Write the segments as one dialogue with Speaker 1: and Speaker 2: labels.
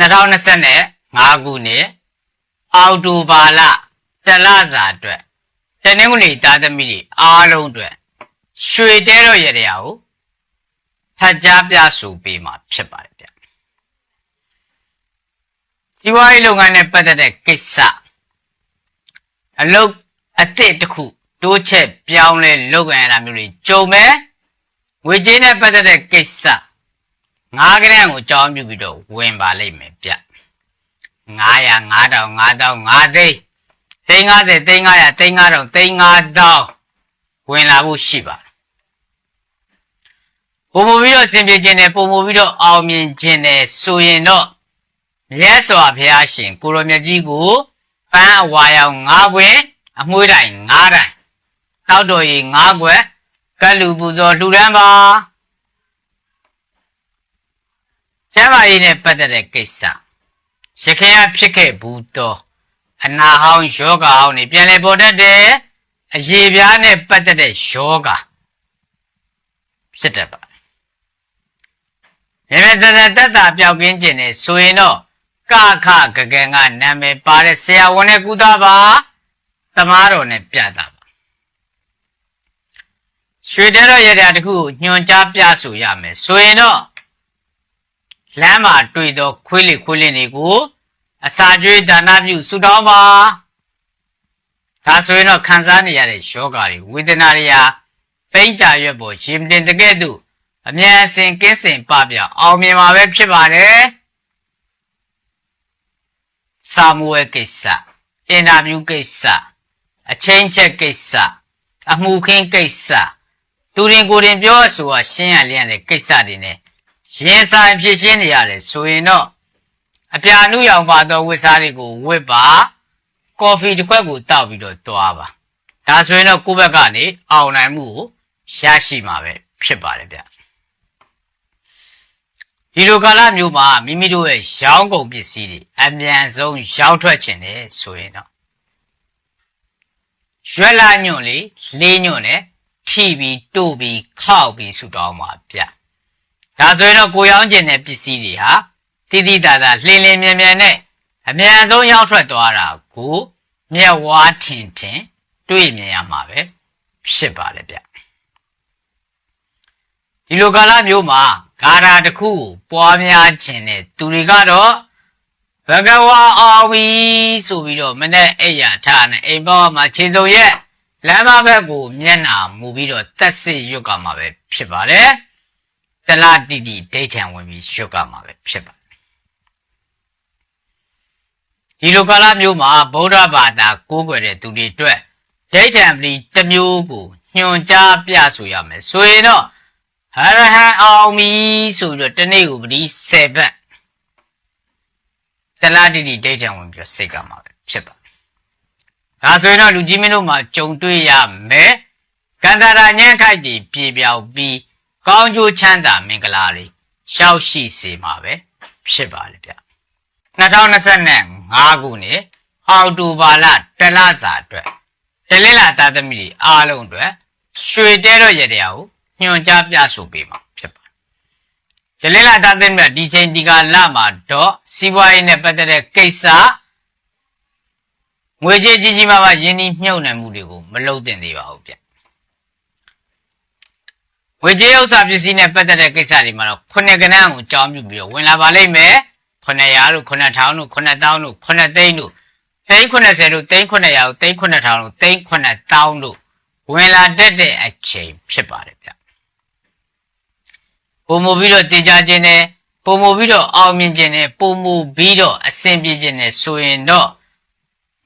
Speaker 1: 2025ခုနှစ်အောက်တိုဘာလတလစာအတွက်တနင်္ဂနွေသားသမီးတွေအားလုံးအတွက်ရွှေတဲတော်ရတဲ့ကိုဖတ်ကြားပြဆိုပေးမှာဖြစ်ပါတယ်ဗျစီးပွားရေးလုပ်ငန်းနဲ့ပတ်သက်တဲ့ကိစ္စအလုပ်အသစ်တစ်ခုတိုးချက်ပြောင်းလဲလုပ်ကြရတာမျိုးတွေကြုံမယ်ငွေကြေးနဲ့ပတ်သက်တဲ့ကိစ္စ ငါးကရန်ကိုအကြောင်းပြုပြီးတော့ဝင်ပါလိမ့်မယ်ဗျ900 9000 9000 5သိန်းသိန်း50သိန်း900သိန်း9000သိန်း9000ဝင်လာဖို့ရှိပါတယ်ပုံမပြီးတော့စင်ပြေခြင်းနဲ့ပုံမပြီးတော့အောင်မြင်ခြင်းနဲ့ဆိုရင်တော့မြတ်စွာဘုရားရှင်ကိုရောမြတ်ကြီးကိုပန်းအဝါရောင်၅ဘွင်အမွှေးတိုင်၅တိုင်တောက်တော်ရီ၅ခွက်ကလူပူဇော်လှူဒန်းပါ ကျမ်းမာရေးနဲ့ပတ်သက်တဲ့ကိစ္စရခင်ကဖြစ်ခဲ့ဘူးတော့အနာဟောင်းယောဂဟောင်းနေပြန်လဲပေါ်တတ်တယ်အရေပြားနဲ့ပတ်သက်တဲ့ယောဂဖြစ်တတ်ပါမြဲမြဲစစတက်တာပျောက်ကင်းခြင်းနဲ့ဆိုရင်တော့ကခဂဂန်ကနာမည်ပါတဲ့ဆရာဝန်နဲ့ကုသပါသမားတော်နဲ့ပြတာပါရွှေတဲတော်ရတဲ့တခုကိုညွန်ကြားပြဆိုရမယ်ဆိုရင်တော့ လမ်းမှာတွေ့သောခွေးလေခွေးလင်းတွေကိုအစာကျွေးဒါနပြုဆုတောင်းပါဒါဆိုရင်တော့ခံစားနေရတဲ့ယောဂါတွေဝေဒနာတွေဟာပိဋကြရွက်ပေါ်ရင်တင်တကဲ့သို့အမြန်အစင်ကင်းစင်ပပြအောင်မြင်မှာပဲဖြစ်ပါတယ်စာမူဝဲကိစ္စအင်တာဗျူးကိစ္စအချင်းချက်ကိစ္စအမှုခင်းကိစ္စသူရင်ကိုယ်ရင်ပြောဆိုတာရှင်းရလျက်တဲ့ကိစ္စတွေ ਨੇ ရင်ဆိုင်ဖြစ်ရှင်းနေရတယ်ဆိုရင်တော့အပြာနုရောင်ပါသောဝိစားတွေကိုဝစ်ပါကော်ဖီတစ်ခွက်ကိုတောက်ပြီးတော့သွားပါဒါဆိုရင်တော့ကိုယ့်ဘက်ကနေအောင်နိုင်မှုကိုရရှိမှာပဲဖြစ်ပါတယ်ဗျဒီလိုကာလမျိုးမှာမိမိတို့ရဲ့ရောင်းကုန်ပစ္စည်းတွေအမြန်ဆုံးရောင်းထွက်ခြင်းနဲ့ဆိုရင်တော့ရွက်လာညွန့်လေးလေးညွန့်နဲ့ထိပြီးတို့ပြီးခောက်ပြီးဆူတောင်းပါဗျ ဒါဆိုရင်တော့ကိုရောင်းခြင်းတဲ့ပစ္စည်းတွေဟာတိတိတသာလှင်းလင်းမြန်မြန်နဲ့အမြန်ဆုံးရောက်ထွက်သွားတာကိုမျက်ဝါးထင်ထင်တွေ့မြင်ရမှာပဲဖြစ်ပါလေဗျဒီလိုကာလမျိုးမှာဂါရာတစ်ခုကိုပွားများခြင်းတဲ့သူတွေကတော့ဘဂဝါအာဝီဆိုပြီးတော့မနဲ့အိယာထားနဲ့အိမ်ပေါ်မှာခြေစုံရက်လမ်းမဘက်ကိုမျက်နာမူပြီးတော့တက်စစ်ရွတ်ကမှာပဲဖြစ်ပါတယ် တလားတီတီဒိတ်ထံဝင်ပြီးရွတ်ကမှာပဲဖြစ်ပါတယ်ဒီလိုကာလမျိုးမှာဗုဒ္ဓဘာသာကိုးကွယ်တဲ့သူတွေအတွက်ဒိဋ္ဌံပတိတစ်မျိုးကိုညွှန်ကြားပြဆိုရမယ်ဆိုရင်တော့ဟရဟံအောင်မီဆိုပြီးတော့တနေ့ကိုပတိ7ဘက်တလားတိတိဒိဋ္ဌံဝင်ပြီးတော့စိတ်ကမှာပဲဖြစ်ပါဒါဆိုရင်တော့လူကြီးမင်းတို့မှာကြုံတွေ့ရမယ်ကန္တာရာညံ့ခိုက်တီပြေပြောက်ပြီး ကောင်းကျိုးချမ်းသာမင်္ဂလာတွေရှောက်ရှိစေမှာပဲဖြစ်ပါလေဗျ2025ခုနှစ်အောက်တိုဘာလတလစာအတွက်တလင်းလာသားသမီးတွေအားလုံးအတွက်ရွှေတဲတော့ရတဲ့ကိုညွှန်ကြားပြဆိုပေးမှာဖြစ်ပါတယ်။တလင်းလာသားသမီးတွေဒီချိန်ဒီကလမှာတော့စီးပွားရေးနဲ့ပတ်သက်တဲ့ကိစ္စငွေကြေးကြီးကြီးမားမားယင်းနှိမ့်မြုပ်နှံမှုတွေကိုမလုပ်သင့်သေးပါဘူးဗျ။ ငွေကြေးဥစ္စာပစ္စည်းနဲ့ပတ်သက်တဲ့ကိစ္စတွေမှာတော့ခုနှစ်ကဏ္ဍကိုအကြောင်းပြုပြီးတော့ဝင်လာပါလိမ့်မယ်။900တို့9000တို့9000တို့9သိန်းတို့သိန်း80တို့သိန်း900တို့သိန်း9000တို့သိန်း9000တို့ဝင်လာတတ်တဲ့အချိန်ဖြစ်ပါတယ်ဗျပုံမူပြီးတော့တင်ကြခြင်းနဲ့ပုံမူပြီးတော့အောင်မြင်ခြင်းနဲ့ပုံမူပြီးတော့အဆင်ပြေခြင်းနဲ့ဆိုရင်တော့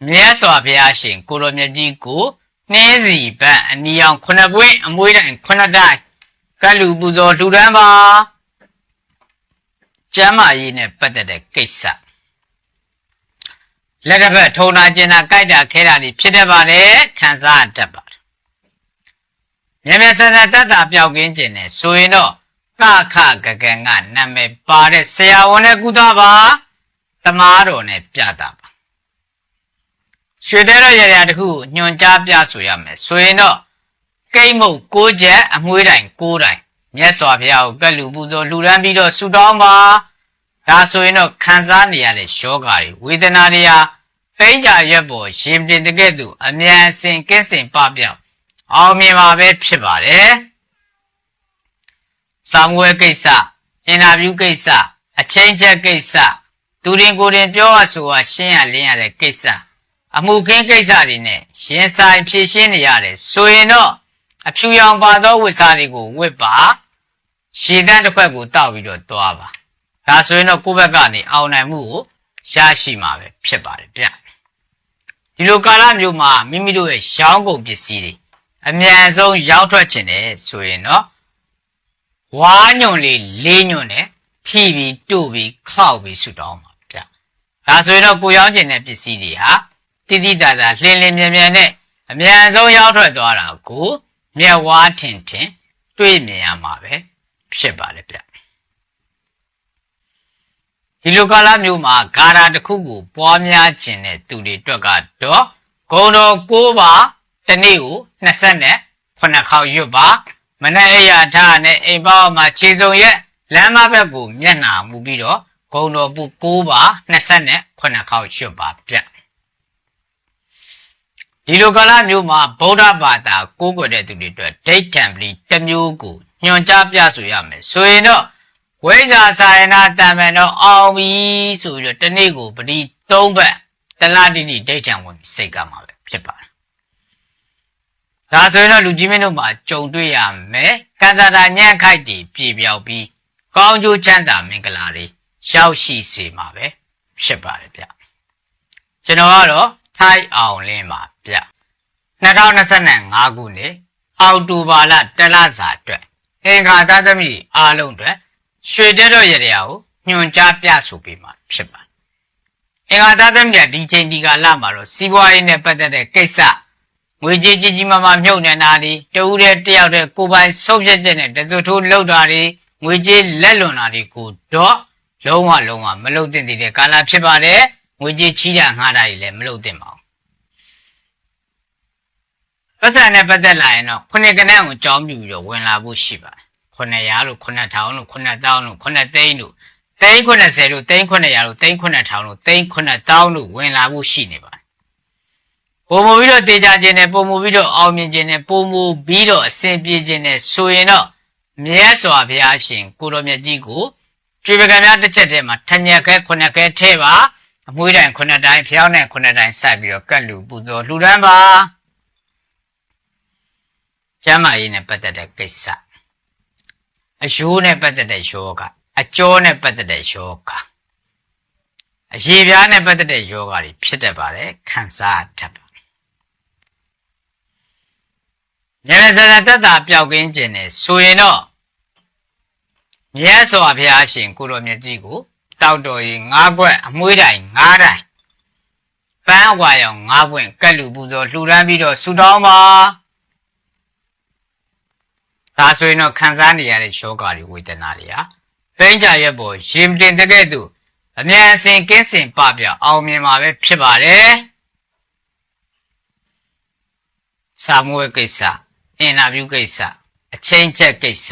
Speaker 1: မြတ်စွာဘုရားရှင်ကိုရောမြတ်ကြီးကိုနှင်းစီပန့်အနီအောင်ခုနှစ်ပွင့်အမွေးတိုင်ခုနှစ်တိုင် ကလူပူဇော်လှူဒန်းပါကျမ်းမာရေးနဲ့ပတ်သက်တဲ့ကိစ္စလက်တစ်ဖက်ထုံနာကျင်နာကြိုက်တာခဲတာတွေဖြစ်တတ်ပါတယ်ခံစားတတ်ပါတယ်မြဲမြဲဆန်းဆန်းတတ်တာပြောက်ကင်းကျင်တယ်ဆိုရင်တော့ကခဂဂန်ကနာမည်ပါတဲ့ဆရာဝန်နဲ့ကုသပါတမားတော်နဲ့ပြတာပါရွှေတဲရရရတခုညွန်ကြားပြဆိုရမယ်ဆိုရင်တော့ ကိတ်မုတ်၉ချက်အမွှေးတိုင်၉တိုင်မြတ်စွာဘုရားကိုကက်လူပူဇော်လှူဒန်းပြီးတော့ဆုတောင်းပါဒါဆိုရင်တော့ခံစားနေရတဲ့ယောဂတွေဝေဒနာတွေဟာပိကြရွက်ပေါ်ရှင်ပြင်တကဲ့သို့အမြန်အစင်ကင်းစင်ပပြောက်အောင်မြင်ပါပဲဖြစ်ပါတယ်။စာမွေးကိစ္စအင်တာဗျူးကိစ္စအချင်းချက်ကိစ္စသူရင်ကိုယ်ရင်ပြောရဆိုရရှင်းရလင်းရတဲ့ကိစ္စအမှုခင်းကိစ္စတွေနဲ့ရှင်းဆိုင်ဖြည့်ရှင်းနေရတယ်ဆိုရင်တော့ အဖြူရောင်ပါသောဝိစာတွေကိုဝစ်ပါရှည်တန်းတစ်ခွက်ကိုတောက်ပြီးတော့သွားပါဒါဆိုရင်တော့ကိုယ့်ဘက်ကနေအောင်နိုင်မှုကိုရရှိမှာပဲဖြစ်ပါတယ်ဗျဒီလိုကာလမျိုးမှာမိမိတို့ရဲ့ရောင်းကုန်ပစ္စည်းတွေအမြန်ဆုံးရောင်းထွက်ခြင်းနဲ့ဆိုရင်တော့ဝါညွန်လေးလေးညွန်နဲ့ထိပြီးတို့ပြီးခောက်ပြီးဆူတောင်းပါဗျဒါဆိုရင်တော့ကိုရောင်းခြင်းတဲ့ပစ္စည်းတွေဟာတိတိတသာလှင်းလင်းမြန်မြန်နဲ့အမြန်ဆုံးရောက်ထွက်သွားတာကို မျက်ဝါးထင်ထင်တွေ့မြင်ရမှာပဲဖြစ်ပါတယ်ဗျဒီလိုကာလမျိုးမှာဂါရာတစ်ခုကိုပွားများခြင်းတဲ့သူတွေအတွက်ကတော့ဂုံတော်၉ပါးတစ်နေ့ကို20နဲ့9ခေါက်ရွတ်ပါမနေ့အရာထားနဲ့အိမ်ပေါမှာခြေစုံရက်လမ်းမဘက်ကိုမျက်နှာမူပြီးတော့ဂုံတော်ပူ9ပါး20နဲ့9ခေါက်ရွတ်ပါဗျ ဒီလိုကာလမျိုးမှာဗုဒ္ဓဘာသာကိုးကွယ်တဲ့သူတွေအတွက်ဒိဋ္ဌံပလီတစ်မျိုးကိုညွှန်ကြားပြဆိုရမယ်ဆိုရင်တော့ဝိဇ္ဇာစာယနာတံမန်တော့အောင်ပြီဆိုပြီးတော့တနေ့ကိုပတိ၃ဘက်တလားတိတိဒိဋ္ဌံဝင်စိတ်ကမှာပဲဖြစ်ပါတယ်ဒါဆိုရင်တော့လူကြီးမင်းတို့မှာကြုံတွေ့ရမယ်ကံစားတာညံ့ခိုက်တည်ပြေပြောက်ပြီးကောင်းကျိုးချမ်းသာမင်္ဂလာတွေရောက်ရှိစေမှာပဲဖြစ်ပါတယ်ဗျကျွန်တော်ကတော့ထိုက်အောင်လင်းပါ ဗျ2025ခုနှစ်အောက်တိုဘာလတလစာအတွက်အင်္ဂါသသမီအားလုံးအတွက်ရွှေတဲ့တော့ရတဲ့ကိုညွန်ကြားပြဆိုပေးမှာဖြစ်ပါတယ်အင်္ဂါသသမီဒီချိန်ဒီကာလမှာတော့စီးပွားရေးနဲ့ပတ်သက်တဲ့ကိစ္စငွေကြေးကြီးကြီးမားမားမြုပ်နှံတာတွေတဦးတည်းတယောက်တည်းကိုယ်ပိုင်ဆုံးဖြတ်ချက်နဲ့တစုထိုးလှုပ်တာတွေငွေကြေးလက်လွန်တာတွေကိုတော့လုံးဝလုံးဝမလုပ်သင့်သေးတဲ့ကာလဖြစ်ပါတယ်ငွေကြေးချီးတာငှားတာတွေလည်းမလုပ်သင့်ပါဘူး ပတ်စံနဲ့ပတ်သက်လာရင်တော့ခုနှစ်ကနန်းကိုကြောင်းပြပြီးတော့ဝင်လာဖို့ရှိပါတယ်ခုနှစ်ရာလို့ခုနှစ်ထောင်လို့ခုနှစ်တောင်းလို့ခုနှစ်သိန်းလို့သိန်း90လို့သိန်း900လို့သိန်း9000လို့သိန်း9000လို့ဝင်လာဖို့ရှိနေပါတယ်ပုံမူပြီးတော့တေချာခြင်းနဲ့ပုံမူပြီးတော့အောင်မြင်ခြင်းနဲ့ပုံမူပြီးတော့အဆင်ပြေခြင်းနဲ့ဆိုရင်တော့မြတ်စွာဘုရားရှင်ကိုတော်မြတ်ကြီးကိုကျွေပကံများတစ်ချက်တည်းမှာထညက်ခဲခုနှစ်ခဲထဲပါအမွှေးတိုင်ခုနှစ်တိုင်းဖျောင်းတဲ့ခုနှစ်တိုင်းစိုက်ပြီးတော့ကတ်လူပူဇော်လှူဒန်းပါ ကျမ်းမာရေးနဲ့ပတ်သက်တဲ့ကိစ္စအယိုးနဲ့ပတ်သက်တဲ့ယောဂအကျောနဲ့ပတ်သက်တဲ့ယောဂအရေပြားနဲ့ပတ်သက်တဲ့ယောဂတွေဖြစ်တတ်ပါတယ်ခံစားတတ်ပါဉာဏ်စရတတ်တာပျောက်ကင်းခြင်းနဲ့ဆိုရင်တော့မြတ်စွာဘုရားရှင်ကိုတော်မြတ်ကြီးကိုတောက်တော်ရင်၅ခွက်အမွှေးတိုင်၅တိုင်ပန်းအဝါရောင်၅ပွင့်ကက်လူပူဇော်လှူဒန်းပြီးတော့ဆူတောင်းပါ ဒါဆိုရင်တော့ခံစားနေရတဲ့ရှောကာတွေဝေဒနာတွေဟာပိန်းကြရက်ပေါ်ရင်တင်တဲ့ကဲ့သို့အမြန်အစင်ကင်းစင်ပပြအောင်မြင်မှာပဲဖြစ်ပါတယ်စာမွေးကိစ္စအင်တာဗျူးကိစ္စအချင်းချက်ကိစ္စ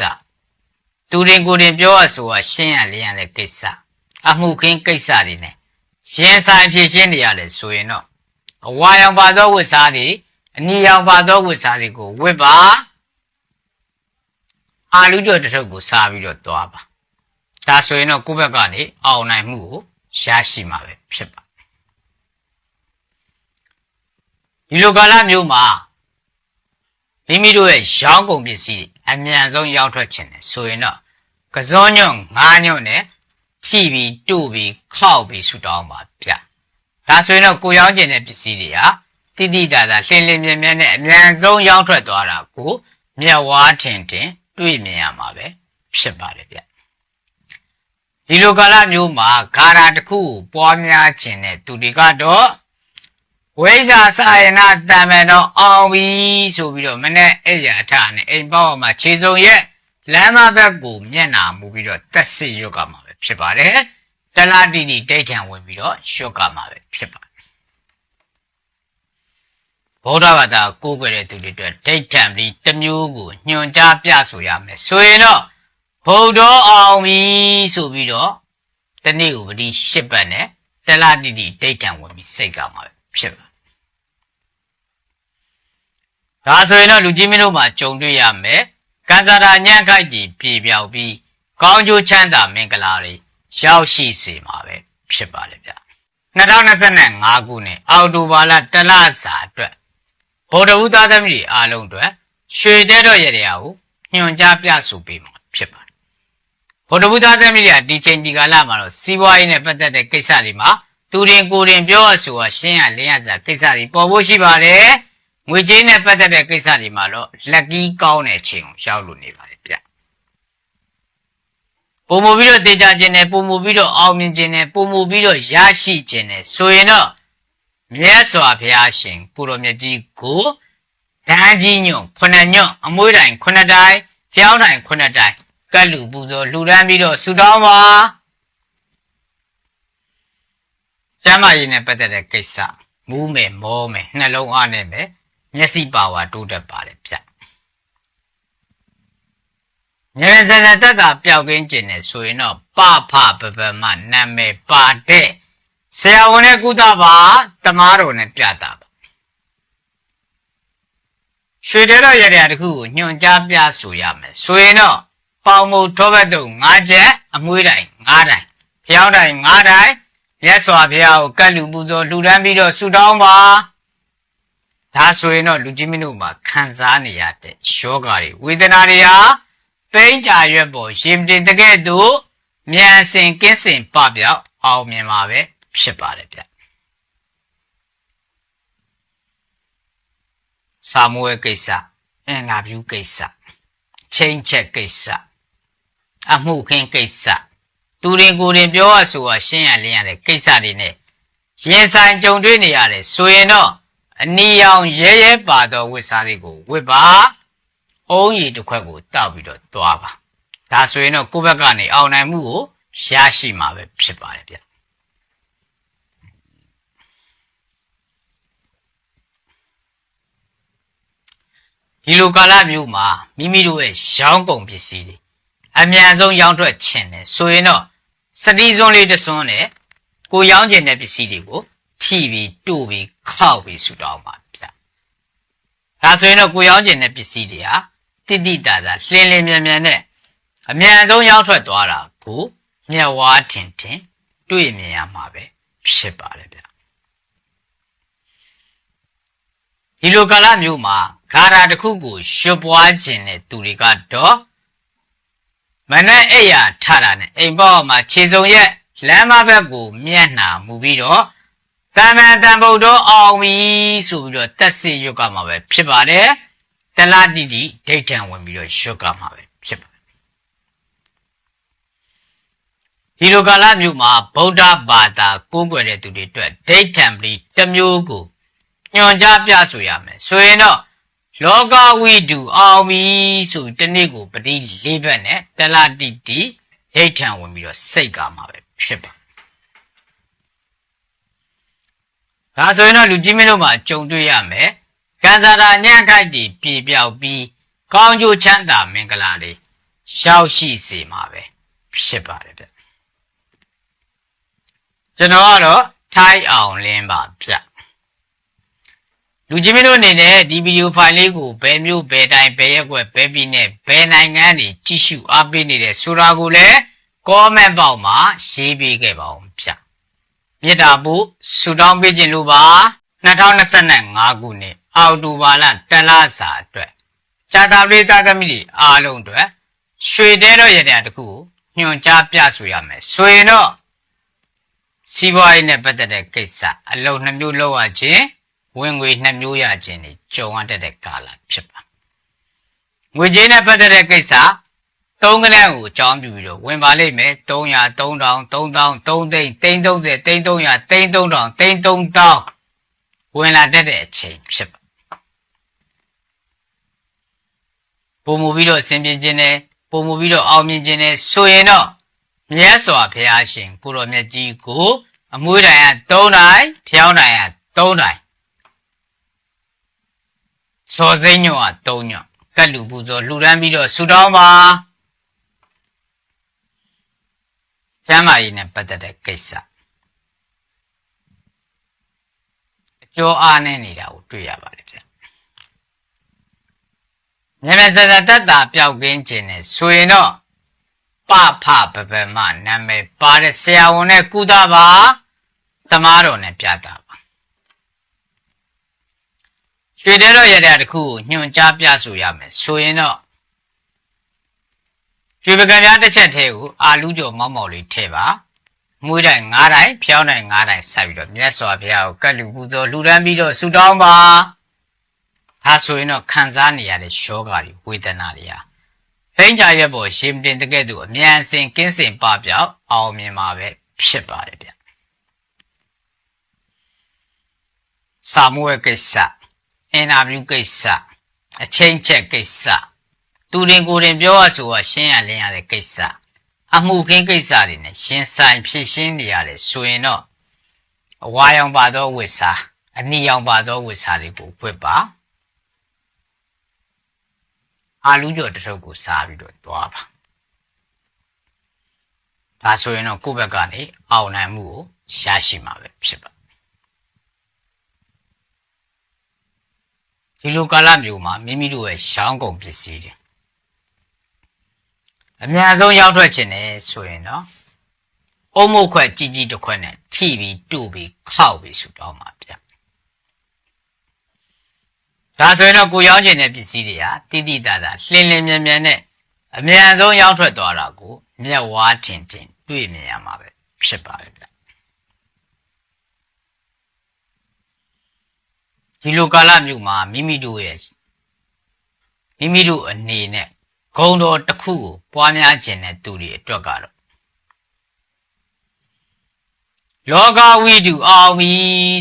Speaker 1: သူရင်ကိုယ်ရင်ပြောရဆိုရရှင်းရလင်းရတဲ့ကိစ္စအမှုခင်းကိစ္စတွေနဲ့ရင်ဆိုင်ဖြည့်ရှင်းနေရတယ်ဆိုရင်တော့အဝါရောင်ပါသောဝိစားတွေအနီရောင်ပါသောဝိစားတွေကိုဝစ်ပါ အာလူကျော်တစ်ထုပ်ကိုစားပြီးတော့သွားပါဒါဆိုရင်တော့ကိုယ့်ဘက်ကနေအောင်နိုင်မှုကိုရရှိမှာပဲဖြစ်ပါဒီလိုကာလမျိုးမှာမိမိတို့ရဲ့ရောင်းကုန်ပစ္စည်းအမြန်ဆုံးရောက်ထွက်ခြင်းနဲ့ဆိုရင်တော့ကစုံညွန့်ငါးညွန့်နဲ့ထိပြီးတို့ပြီးခောက်ပြီးဆူတောင်းပါဗျဒါဆိုရင်တော့ကိုရောင်းခြင်းတဲ့ပစ္စည်းတွေဟာတိတိတသာလှင်လင်းမြဲမြဲနဲ့အမြန်ဆုံးရောက်ထွက်သွားတာကိုမျက်ဝါးထင်ထင် တွေ့မြင်ရမှာပဲဖြစ်ပါတယ်ဗျဒီလိုကာလမျိုးမှာဂါရာတစ်ခုပွားများခြင်းတဲ့သူတွေကတော့ဝိဇာစာယနာတံမန်တော့အောင်ပြီဆိုပြီးတော့မနေ့အဲ့ရထနဲ့အိမ်ပေါက်မှာခြေစုံရဲ့လမ်းမဘက်ကိုမျက်နာမူပြီးတော့တက်စစ်ရွက်ကမှာပဲဖြစ်ပါတယ်တလားတီတီဒိတ်ထံဝင်ပြီးတော့ရွက်ကမှာပဲဖြစ်ပါတယ် ဗုဒ္ဓဘာသာကိုးကွယ်တဲ့သူတွေအတွက်ဒိတ်ထံပြီးတစ်မျိုးကိုညွန်ကြားပြဆိုရမယ်ဆိုရင်တော့ဗုဒ္ဓအောင်ပြီဆိုပြီးတော့တတနေ့ဥပတိ၈ပတ်နဲ့တလတိတိဒိဋ္ဌံဝင်ပြီးစိတ်ကမှာပဲဖြစ်ပါဒါဆိုရင်တော့လူကြီးမင်းတို့မှာကြုံတွေ့ရမယ်ကံစားတာညံ့ခိုက်ကြီးပြေပြောက်ပြီးကောင်းကျိုးချမ်းသာမင်္ဂလာတွေရောက်ရှိစေမှာပဲဖြစ်ပါလေဗျ2025ခုနှစ်အောက်တိုဘာလတလစာအတွက် ဗုဒ္ဓဘုသားသမီးတွေအားလုံးအတွက်ရွှေတဲတော်ရတရားကိုညွှန်ကြားပြဆိုပေးမှာဖြစ်ပါတယ်ဗုဒ္ဓဘုသားသမီးတွေကဒီချိန်ဒီကာလမှာတော့စီးပွားရေးနဲ့ပတ်သက်တဲ့ကိစ္စတွေမှာသူရင်ကိုယ်ရင်ပြောရဆိုရရှင်းရလင်းရစာကိစ္စတွေပေါ်ဖို့ရှိပါတယ်ငွေကြေးနဲ့ပတ်သက်တဲ့ကိစ္စတွေမှာတော့လက်ကီးကောင်းတဲ့အချိန်ကိုရောက်လို့နေပါတယ်ဗျပုံမပြီးတော့တေချာခြင်းနဲ့ပုံမပြီးတော့အောင်မြင်ခြင်းနဲ့ပုံမပြီးတော့ရရှိခြင်းနဲ့ဆိုရင်တော့ မြတ်စွာဘုရားရှင်ကိုရောမြတ်ကြီးကိုဒန်းကြီးညွန့်ခုနှစ်ညွန့်အမွှေးတိုင်ခုနှစ်တိုင်ဖျောင်းတိုင်ခုနှစ်တိုင်ကတ်လူပူဇော်လှူဒန်းပြီးတော့ဆူတောင်းပါကျမ်းမာရေးနဲ့ပတ်သက်တဲ့ကိစ္စမူးမယ်မောမယ်နှလုံးအားနဲ့မယ်မျက်စိပါဝါတိုးတက်ပါတယ်ဗျညနေစံတက်ကပျောက်ကင်းကျင်နေဆိုရင်တော့ပဖပပမနာမည်ပါတဲ့ ဆရာဝန်နဲ့ကုသပါတမားတော်နဲ့ပြတာပါရွှေတဲတော်ရတဲ့တခုကိုညွှန်ကြားပြဆိုရမယ်ဆိုရင်တော့ပေါင်မုတ်ထောဘတ်တို့၅ချက်အမွှေးတိုင်၅တိုင်ဖျောင်းတိုင်၅တိုင်မြတ်စွာဘုရားကိုကတ်လူပူဇော်လှူဒန်းပြီးတော့ဆုတောင်းပါဒါဆိုရင်တော့လူကြီးမင်းတို့မှာခံစားနေရတဲ့ယောဂါတွေဝေဒနာတွေဟာပိန်းကြရွက်ပေါ်ရင်တင်တကဲ့သို့မြန်စင်ကင်းစင်ပပြောက်အောင်မြင်ပါပဲ ဖြစ်ပါတယ်ဗျစာမွေးကိစ္စအင်္ဂါပြူကိစ္စချင်းချက်ကိစ္စအမှုခင်းကိစ္စသူရင်ကိုယ်ရင်ပြောရဆိုရရှင်းရလင်းရတဲ့ကိစ္စတွေနဲ့ရင်ဆိုင်ကြုံတွေ့နေရတယ်ဆိုရင်တော့အနီရောင်ရဲရဲပါသောဝိစားတွေကိုဝစ်ပါအုံးရည်တစ်ခွက်ကိုတောက်ပြီးတော့သွားပါဒါဆိုရင်တော့ကိုယ့်ဘက်ကနေအောင်နိုင်မှုကိုရရှိမှာပဲဖြစ်ပါတယ်ဗျ ဒီလိုကာလမျိုးမှာမိမိတို့ရဲ့ရောင်းကုန်ပစ္စည်းတွေအမြန်ဆုံးရောင်းထွက်ချင်တယ်ဆိုရင်တော့စတီးစွန်းလေးတစ်စွန်းနဲ့ကိုရောင်းချင်တဲ့ပစ္စည်းတွေကိုထိပြီးတို့ပြီးခောက်ပြီးဆူတောင်းပါဗျ။ဒါဆိုရင်တော့ကိုရောင်းချင်တဲ့ပစ္စည်းတွေဟာတိတိတသာလှင်းလင်းမြန်မြန်နဲ့အမြန်ဆုံးရောင်းထွက်သွားတာကိုမျက်ဝါးထင်ထင်တွေ့မြင်ရမှာပဲဖြစ်ပါတယ်ဗျ။ဒီလိုကာလမျိုးမှာ ဂါရာတစ်ခုကိုရွှပွားခြင်းတဲ့သူတွေကတော့မနဲ့အိယာထတာနဲ့အိမ်ပေါ်မှာခြေစုံရက်လမ်းမဘက်ကိုမျက်နှာမူပြီးတော့တမန်တန်ဗုဒ္ဓအောင်ပြီဆိုပြီးတော့တက်စစ်ရွတ်ကမှာပဲဖြစ်ပါတယ်တလတိတိဒိဋ္ဌံဝင်ပြီးတော့ရွတ်ကမှာပဲဖြစ်ပါတယ်ဒီလိုကာလမျိုးမှာဗုဒ္ဓဘာသာကိုးကွယ်တဲ့သူတွေအတွက်ဒိဋ္ဌံပလီတစ်မျိုးကိုညွန်ကြားပြဆိုရမယ်ဆိုရင်တော့ လောကဝိတုအောင်ပြီဆိုတနေ့ကိုပတိလေးဘက်နဲ့တလတိတိဒိဋ္ဌံဝင်ပြီးတော့စိတ်ကမှာပဲဖြစ်ပါဒါဆိုရင်တော့လူကြီးမင်းတို့မှာကြုံတွေ့ရမယ်ကံစားတာညံ့ခိုက်တည်ပြေပြောက်ပြီးကောင်းကျိုးချမ်းသာမင်္ဂလာတွေရှောက်ရှိစေမှာပဲဖြစ်ပါတယ်ဗျကျွန်တော်ကတော့ထိုင်းအောင်လင်းပါဗျ လူကြီးမင်းတို့အနေနဲ့ဒီဗီဒီယိုဖိုင်လေးကိုဘယ်မျိုးဘယ်တိုင်းဘယ်ရက်ွက်ဘယ်ပြည်နယ်ဘယ်နိုင်ငံတွေကြည့်ရှုအားပေးနေတယ်ဆိုတာကိုလည်း comment ပေါက်မှာရေးပေးခဲ့ပါဦးဗျမြစ်တာဖို့ဆူတောင်းပေးခြင်းလို့ပါ2025ခုနှစ်အောက်တိုဘာလတလစာအတွက်ဂျာတာပရိသတ်သမီးတွေအားလုံးအတွက်ရွှေတဲတော့ရတဲ့တခုကိုညွှန်ကြားပြဆိုရမယ်ဆိုရင်တော့စီးပွားရေးနဲ့ပတ်သက်တဲ့ကိစ္စအလုံးနှမျိုးလောက်ရခြင်း ဝင်ငွေနှမျိုးရခြင်းတွေကြုံရတဲ့ကာလဖြစ်ပါငွေကြေးနဲ့ပတ်သက်တဲ့ကိစ္စသုံးကနန်းကိုအကြောင်းပြုပြီးတော့ဝင်ပါလိမ့်မယ်300 3000 3000 3သိန်းသိန်း30သိန်း300သိန်း3000သိန်း3000ဝင်လာတတ်တဲ့အချိန်ဖြစ်ပါပုံမူပြီးတော့အစဉ်ပြေခြင်းနဲ့ပုံမူပြီးတော့အောင်မြင်ခြင်းနဲ့ဆိုရင်တော့မြတ်စွာဘုရားရှင်ကိုတော်မြတ်ကြီးကိုအမွှေးတိုင်က3တိုင်ဖျောင်းတိုင်က3တိုင် စော်စိမ့်ညောက3ညောကတ်လူပူဇော်လှူဒန်းပြီးတော့ဆူတောင်းပါကျမ်းမာရေးနဲ့ပတ်သက်တဲ့ကိစ္စအကျော်အားနဲ့နေတာကိုတွေ့ရပါတယ်ဗျမြဲမြဲစစတက်တာပျောက်ကင်းခြင်းနဲ့ဆိုရင်တော့ပဖပပမနာမည်ပါတဲ့ဆရာဝန်နဲ့ကုသပါတမားတော်နဲ့ပြတာပါ ရွှေတဲတော်ရတဲ့တစ်ခုကိုညွှန်ကြားပြဆိုရမယ်ဆိုရင်တော့ရွှေပကံများတစ်ချက်ထဲကိုအာလူကြော်မောက်မောက်လေးထည့်ပါမွေးတိုင်း၅တိုင်းဖျောင်းတိုင်း၅တိုင်းဆက်ပြီးတော့မြတ်စွာဘုရားကိုကတ်လူပူဇော်လှူဒန်းပြီးတော့ဆုတောင်းပါဒါဆိုရင်တော့ခံစားနေရတဲ့ယောဂါတွေဝေဒနာတွေဟာဟိန်းကြရဲ့ပေါ်ရှင်တင်တဲ့ကဲ့သို့အမြန်စင်ကင်းစင်ပပြောက်အောင်မြင်မှာပဲဖြစ်ပါတယ်ဗျစာမွေးကိစ္စ အင်တာဗျူးကိစ္စအချင်းချက်ကိစ္စသူရင်ကိုယ်ရင်ပြောရဆိုရရှင်းရလင်းရတဲ့ကိစ္စအမှုခင်းကိစ္စတွေနဲ့ရှင်းဆိုင်ဖြစ်ရှင်းနေရတယ်ဆိုရင်တော့အဝါရောင်ပါသောဝိစာအနီရောင်ပါသောဝိစာတွေကိုဖွင့်ပါအာလူကြော်တစ်ထုပ်ကိုစားပြီးတော့သွားပါဒါဆိုရင်တော့ကိုယ့်ဘက်ကနေအောင်နိုင်မှုကိုရရှိမှာပဲဖြစ်ပါ ဒီလိုကာလမျိုးမှာမိမိတို့ရဲ့ရှောင်းကုန်ပစ္စည်းတွေအများဆုံးရောက်ထွက်ခြင်းနဲ့ဆိုရင်တော့အုံမုတ်ခွက်ကြီးကြီးတစ်ခွက်နဲ့ထိပြီးတူပြီးခောက်ပြီးဆူတောင်းပါဗျဒါဆိုရင်တော့ကိုရောက်ခြင်းတဲ့ပစ္စည်းတွေဟာတိတိတသာလှင်းလင်းမြန်မြန်နဲ့အမြန်ဆုံးရောက်ထွက်သွားတာကိုမျက်ဝါးထင်ထင်တွေ့မြင်ရမှာပဲဖြစ်ပါတယ်ဗျ ဒီလိုကာလမျိုးမှာမိမိတို့ရဲ့မိမိတို့အနေနဲ့ဂုံတော်တစ်ခုကိုပွားများခြင်းတဲ့သူတွေအတွက်ကတော့လောကဝိတုအောင်ပြီ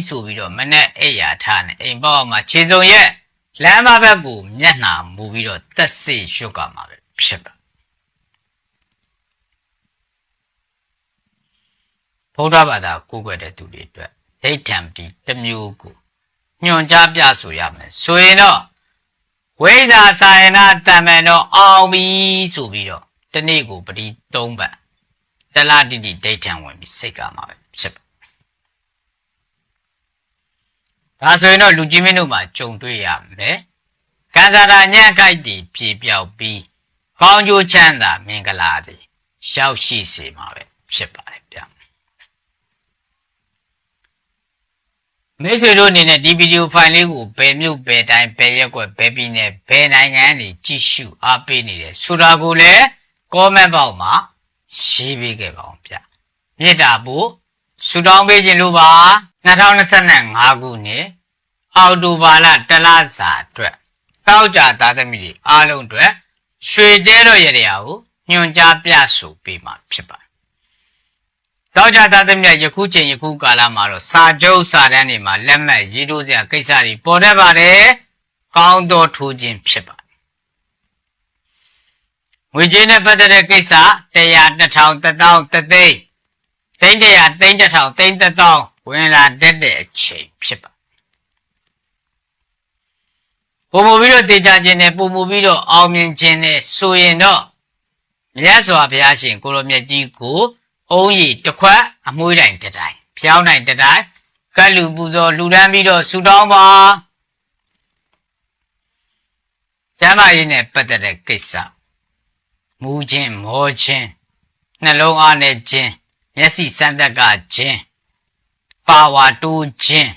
Speaker 1: ဆိုပြီးတော့မနဲ့အိယာထားနဲ့အိမ်ပေါက်မှာခြေစုံရဲ့လမ်းမဘက်ကိုမျက်နှာမူပြီးတော့တက်စေရွတ်ကမှာပဲဖြစ်ပါဗုဒ္ဓဘာသာကိုးကွယ်တဲ့သူတွေအတွက်ဒိဋ္ဌံပတိတစ်မျိုးကို ညွှန်ကြားပြဆိုရမယ်ဆိုရင်တော့ဝိဇာစာယနာတမန်တော့အောင်ပြီဆိုပြီးတော့တနေ့ကိုပတိ၃ပတ်တလတိတိဒိဋ္ဌံဝင်ပြီးစိတ်ကမှာပဲဖြစ်ပါဒါဆိုရင်တော့လူကြီးမင်းတို့မှာကြုံတွေ့ရမယ်ကံစားတာညံ့ခိုက်တည်ပြေပြောက်ပြီးကောင်းကျိုးချမ်းသာမင်္ဂလာတွေရောက်ရှိစေမှာပဲဖြစ်ပါတယ်ဗျ မိတ်ဆွေတို့အနေနဲ့ဒီဗီဒီယိုဖိုင်လေးကိုဘယ်မြို့ဘယ်တိုင်းဘယ်ရက်ကွက်ဘယ်ပြည်နယ်ဘယ်နိုင်ငံနေကြည့်ရှုအားပေးနေတယ်ဆိုတာကိုလည်း comment box မှာရေးပေးခဲ့ပါအောင်ဗျမေတ္တာဖို့ဆူတောင်းပေးခြင်းလို့ပါ2025ခုနှစ်အောက်တိုဘာလတလစာအတွက်တောက်ကြသားသမီးတွေအားလုံးအတွက်ရွှေတဲတော်ရတရားကိုညွှန်ကြားပြဆိုပေးမှာဖြစ်ပါတယ် တောက်ကြသားသမီးယခုချိန်ယခုကာလမှာတော့စာချုပ်စာတမ်းတွေမှာလက်မှတ်ရေးထိုးစရာကိစ္စတွေပေါ်တတ်ပါတယ်ကောင်းသောထိုးခြင်းဖြစ်ပါတယ်ငွေကြေးနဲ့ပတ်သက်တဲ့ကိစ္စ100 2000 1000 1000သိန်းသိန်း100သိန်း1000သိန်း1000ဝင်လာတတ်တဲ့အချိန်ဖြစ်ပါပုံမူပြီးတော့တေချာခြင်းနဲ့ပုံမူပြီးတော့အောင်မြင်ခြင်းနဲ့ဆိုရင်တော့မြတ်စွာဘုရားရှင်ကိုလိုမြတ်ကြီးကို အုံးရည်တစ်ခွက်အမွှေးတိုင်တစ်တိုင်ဖျောင်းတိုင်တစ်တိုင်ကတ်လူပူဇော်လူဒန်းပြီးတော့ဆူတောင်းပါကျမ်းမာရေးနဲ့ပတ်သက်တဲ့ကိစ္စမူခြင်းမောခြင်းနှလုံးအားနဲ့ခြင်းမျက်စိစမ်းသက်ကခြင်းပါဝါတိုးခြင်း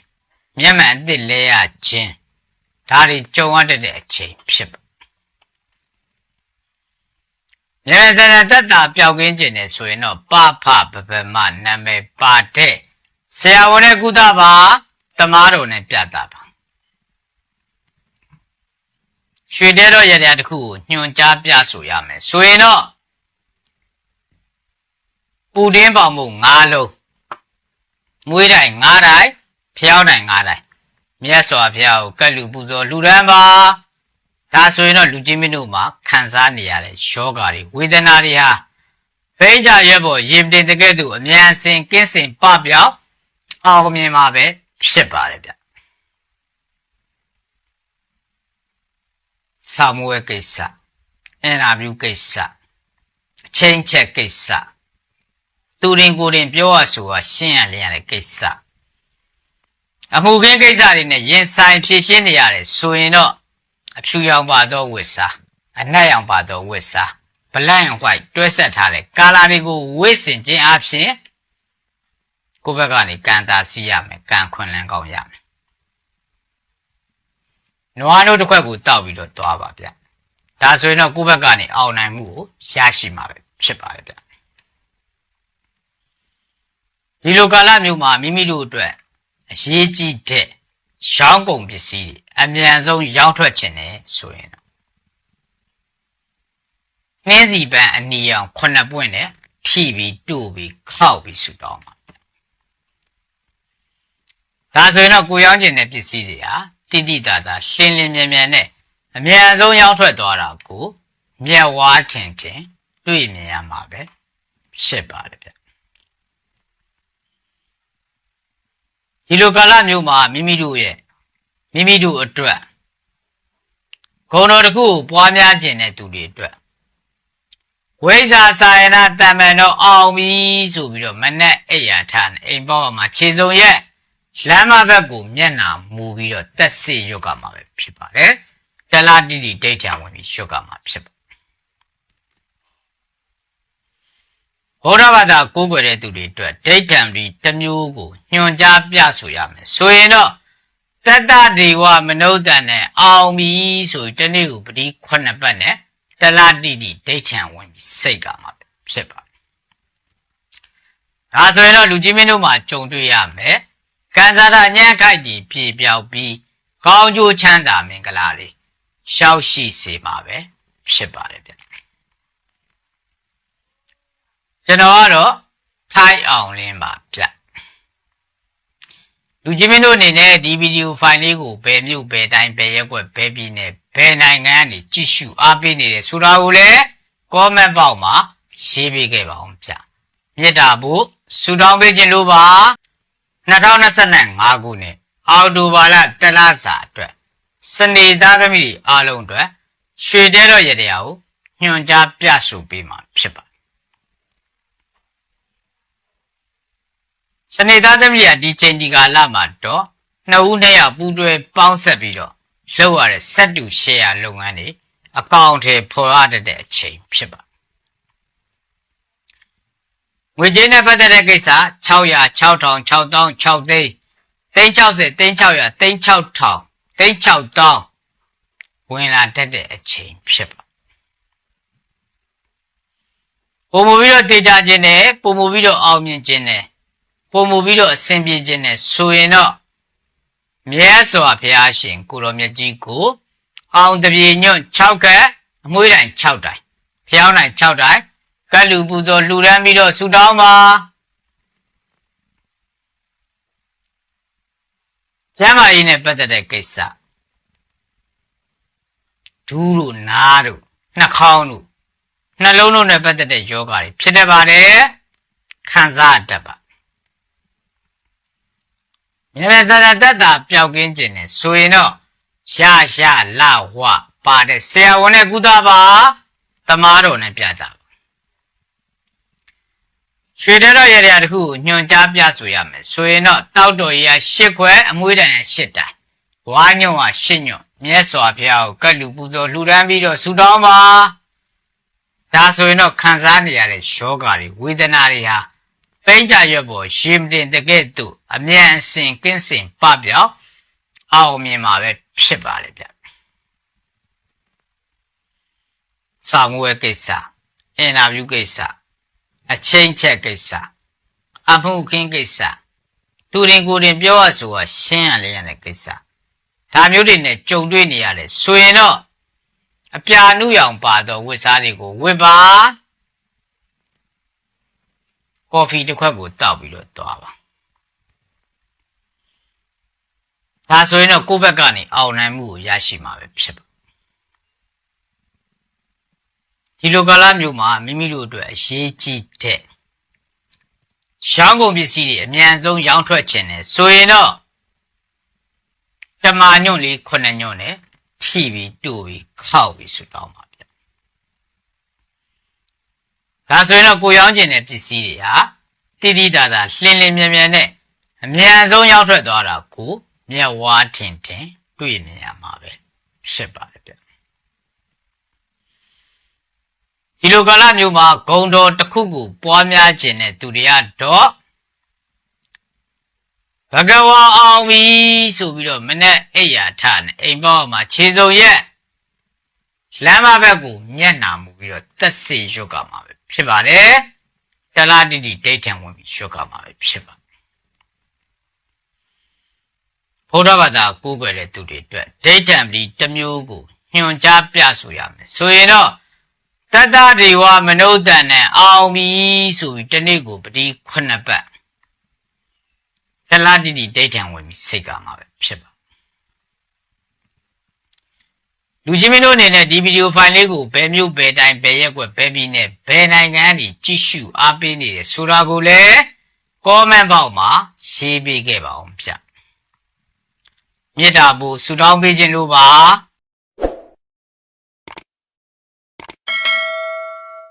Speaker 1: မျက်မှန်အသစ်လဲရခြင်းဒါတွေကြုံရတဲ့အချိန်ဖြစ်ပါ မျက်စံတက်တာပျောက်ကင်းခြင်းနဲ့ဆိုရင်တော့ပဖပပမနာမည်ပါတဲ့ဆရာဝန်နဲ့ကုသပါတမားတော်နဲ့ပြတာပါရွှေတဲတော့ရတဲ့တခုကိုညွှန်ကြားပြဆိုရမယ်ဆိုရင်တော့ပူတင်းပေါင်မှု၅လုံးမွေးတိုင်၅တိုင်ဖျောင်းတိုင်၅တိုင်မြတ်စွာဘုရားကိုကတ်လူပူဇော်လှူဒန်းပါ ဒါဆိုရင်တော့လူကြီးမင်းတို့မှာခံစားနေရတဲ့ယောဂါတွေဝေဒနာတွေဟာဖိကြရွက်ပေါ်ရင်တင်တကဲ့သို့အမြန်စင်ကင်းစင်ပပြောက်အောင်မြင်မှာပဲဖြစ်ပါတယ်ဗျဆာမွေးကိစ္စအင်တာဗျူးကိစ္စအချင်းချက်ကိစ္စသူရင်ကိုယ်ရင်ပြောရဆိုတာရှင်းရလျင်ရတဲ့ကိစ္စအမှုခင်းကိစ္စတွေနဲ့ရင်ဆိုင်ဖြည့်ရှင်းနေရတယ်ဆိုရင်တော့ အဖြူရောင်ပါတော့ဝစ်စားအနက်ရောင်ပါတော့ဝစ်စား black and white တွဲဆက်ထားတဲ့ကာလာတွေကိုဝစ်စင်ခြင်းအပြင်ကိုယ့်ဘက်ကနေကန်တာစီရမယ်ကန်ခွန်လန်းကောင်းရမယ်နွားတို့တစ်ခွက်ကိုတောက်ပြီးတော့သွားပါဗျဒါဆိုရင်တော့ကိုယ့်ဘက်ကနေအောင်နိုင်မှုကိုရရှိမှာပဲဖြစ်ပါတယ်ဗျဒီလိုကာလမျိုးမှာမိမိတို့အတွက်အရေးကြီးတဲ့ ရောင်းကုန်ပစ္စည်းတွေအမြန်ဆုံးရောင်းထွက်ခြင်းနဲ့ဆိုရင်တော့နှင်းစီပန်းအနီအောင်ခုနှစ်ပွင့်နဲ့ထိပြီးတို့ပြီးခောက်ပြီးဆူတောင်းပါဒါဆိုရင်တော့ကိုရောင်းခြင်းတဲ့ပစ္စည်းတွေဟာတိတိတသာရှင်းလင်းမြန်မြန်နဲ့အမြန်ဆုံးရောင်းထွက်သွားတာကိုမျက်ဝါးထင်ထင်တွေ့မြင်ရမှာပဲဖြစ်ပါတယ်ဗျ ဒီလိုကာလမျိုးမှာမိမိတို့ရဲ့မိမိတို့အတွက်ဂုဏ်တော်တစ်ခုကိုပွားများခြင်းတဲ့သူတွေအတွက်ဝိဇာစာယနာတမန်တော်အောင်ပြီဆိုပြီးတော့မနဲ့အိယာထားနေအိမ်ပေါ်မှာခြေစုံရဲ့လမ်းမဘက်ကိုမျက်နှာမူပြီးတော့တက်စီရွတ်ကမှာပဲဖြစ်ပါတယ်တလားတိတိဒိတ်ချံဝင်ပြီးရွတ်ကမှာဖြစ်ပါ ဘုရားဘာသာကိုးကွယ်တဲ့သူတွေအတွက်ဒိဋ္ဌံပြီးတစ်မျိုးကိုညွှန်ကြားပြဆိုရမယ်ဆိုရင်တော့တတ္တဒေဝမနုဿန်နဲ့အောင်ပြီဆိုပြီးတနေ့ကိုပတိခုနှစ်ပတ်နဲ့တလားတိတိဒိဋ္ဌံဝင်ပြီးစိတ်ကမှာပဲဖြစ်ပါတယ်ဒါဆိုရင်တော့လူကြီးမင်းတို့မှာကြုံတွေ့ရမယ်ကံစားတာညံ့ခိုက်ကြီးပြေပြောက်ပြီးကောင်းကျိုးချမ်းသာမင်္ဂလာတွေရှောက်ရှိစေမှာပဲဖြစ်ပါတယ်ဗျ ကျွန်တော်ကတော့ထိုက်အောင်လင်းပါဗျလူကြီးမင်းတို့အနေနဲ့ဒီဗီဒီယိုဖိုင်လေးကိုဘယ်မြို့ဘယ်တိုင်းဘယ်ရက်ွက်ဘယ်ပြည်နယ်ဘယ်နိုင်ငံကနေကြည့်ရှုအားပေးနေတယ်ဆိုတာကိုလည်း comment box မှာရေးပေးခဲ့ပါအောင်ဗျမေတ္တာဖို့ဆုတောင်းပေးခြင်းလို့ပါ2025ခုနှစ်အောက်တိုဘာလတလစာအတွက်စနေသားသမီးအားလုံးအတွက်ရွှေတဲတော်ရတရားကိုညွှန်ကြားပြဆိုပေးမှာဖြစ်ပါ စနေသားသမီးကဒီချိန်ဒီကာလမှာတော့နှစ်ဦးနှစ်ယောက်ပူးတွဲပေါင်းဆက်ပြီးတော့လုပ်ရတဲ့စက်တူရှယ်ယာလုပ်ငန်းတွေအကောင့်ထဲဖော်ရတဲ့အချိန်ဖြစ်ပါငွေကြေးနဲ့ပတ်သက်တဲ့ကိစ္စ600 6000 6000 6သိန်းသိန်း60သိန်း600သိန်း6000သိန်း6000ဝင်လာတတ်တဲ့အချိန်ဖြစ်ပါပုံမပြီးတော့တေချာခြင်းနဲ့ပုံမပြီးတော့အောင်မြင်ခြင်းနဲ့ ပုံမပြီးတော့အဆင်ပြေခြင်းနဲ့ဆိုရင်တော့မြဲစွာဘုရားရှင် ကိုတော်မြတ်ကြီးကို အောင်တပြေညွန့်6ခက်အမွှေးတိုင်6တိုင်ဖျောင်းတိုင်6တိုင်ကတ်လူပူဇော်လှူဒန်းပြီးတော့ဆူတောင်းပါကျမ်းမာရေးနဲ့ပတ်သက်တဲ့ကိစ္စဒူးတို့နားတို့နှာခေါင်းတို့နှလုံးတို့နဲ့ပတ်သက်တဲ့ယောဂါတွေဖြစ်တတ်ပါတယ်ခံစားတတ်ပါ မြဲမြဲစတဲ့တတ်တာပျောက်ကင်းခြင်းနဲ့ဆိုရင်တော့ရရလဝပါတဲ့ဆရာဝန်နဲ့ကုသပါတမားတော်နဲ့ပြတာရွှေတဲတော်ရရတခုကိုညွန်ကြားပြဆိုရမယ်ဆိုရင်တော့တောက်တော်ရရရှစ်ခွဲအမွေးတန်ရရှစ်တိုင်ဝါညွန့်ဟာရှစ်ညွန့်မြဲစွာဖျားကိုကတ်လူပူဇော်လှူဒန်းပြီးတော့ဆူတောင်းပါဒါဆိုရင်တော့ခံစားနေရတဲ့ယောဂါတွေဝေဒနာတွေဟာပိန်းကြရွက်ပေါ်ရေမတင်တကဲ့သို့ အမြန်အစင်ကင်းစင်ပပြောက်အောင်မြင်မှာပဲဖြစ်ပါလေဗျစာမွေးကိစ္စအင်တာဗျူးကိစ္စအချင်းချက်ကိစ္စအမှုခင်းကိစ္စသူရင်ကိုယ်ရင်ပြောရဆိုတာရှင်းရလဲရတဲ့ကိစ္စဒါမျိုးတွေနဲ့ကြုံတွေ့နေရတယ်ဆိုရင်တော့အပြာနုရောင်ပါတော့ဝတ်စားတွေကိုဝတ်ပါကော်ဖီတစ်ခွက်ကိုတောက်ပြီးတော့သွားပါ ဒါဆိုရင်တော့ကိုယ့်ဘက်ကနေအောင်နိုင်မှုကိုရရှိမှာပဲဖြစ်ပါဒီလိုကာလမျိုးမှာမိမိတို့အတွက်အရေးကြီးတဲ့ရောင်းကုန်ပစ္စည်းတွေအမြန်ဆုံးရောင်းထွက်ခြင်းနဲ့ဆိုရင်တော့တမာညွန့်လေးခုနှစ်ညွန့်နဲ့ထိပြီးတူပြီးခောက်ပြီးဆူတောင်းပါဗျဒါဆိုရင်တော့ကိုရောင်းခြင်းတဲ့ပစ္စည်းတွေဟာတိတိတသာလှင်လင်းမြန်မြန်နဲ့အမြန်ဆုံးရောက်ထွက်သွားတာကို မျက်ဝါးထင်ထင်တွေ့မြင်ရမှာပဲဖြစ်ပါတယ်ဗျဒီလိုကာလမျိုးမှာဂုံတော်တစ်ခုခုပွားများခြင်းတဲ့သူတွေကတော့ဘဂဝါအောင်ပြီဆိုပြီးတော့မနဲ့အိယာထနဲ့အိမ်ပေါ်မှာခြေစုံရက်လမ်းမဘက်ကိုမျက်နာမူပြီးတော့သက်စေရွတ်ကမှာပဲဖြစ်ပါတယ်တလားတိတိဒိဋ္ဌံဝင်ပြီးရွတ်ကမှာပဲဖြစ်ပါ ဘုရားဘာသာကိုးကွယ်တဲ့သူတွေအတွက်ဒိဋ္ဌံပတိတစ်မျိုးကိုညွှန်ကြားပြဆိုရမယ်ဆိုရင်တော့တတ္တဒေဝမနုဿန်နဲ့အောင်ပြီဆိုပြီးတနေ့ကိုပတိခုနှစ်ပတ်တလားတိတိဒိဋ္ဌံဝင်ပြီးစိတ်ကမှာပဲဖြစ်ပါလူကြီးမင်းတို့အနေနဲ့ဒီဗီဒီယိုဖိုင်လေးကိုဘယ်မျိုးဘယ်တိုင်းဘယ်ရက်ကွက်ဘယ်ပြည်နယ်ဘယ်နိုင်ငံတွေကြည့်ရှုအားပေးနေတယ်ဆိုတာကိုလည်း comment box မှာရေးပေးခဲ့ပါအောင်ဗျ မေတ္တာပို့ဆုတောင်းပေးခြင်းလို့ပါ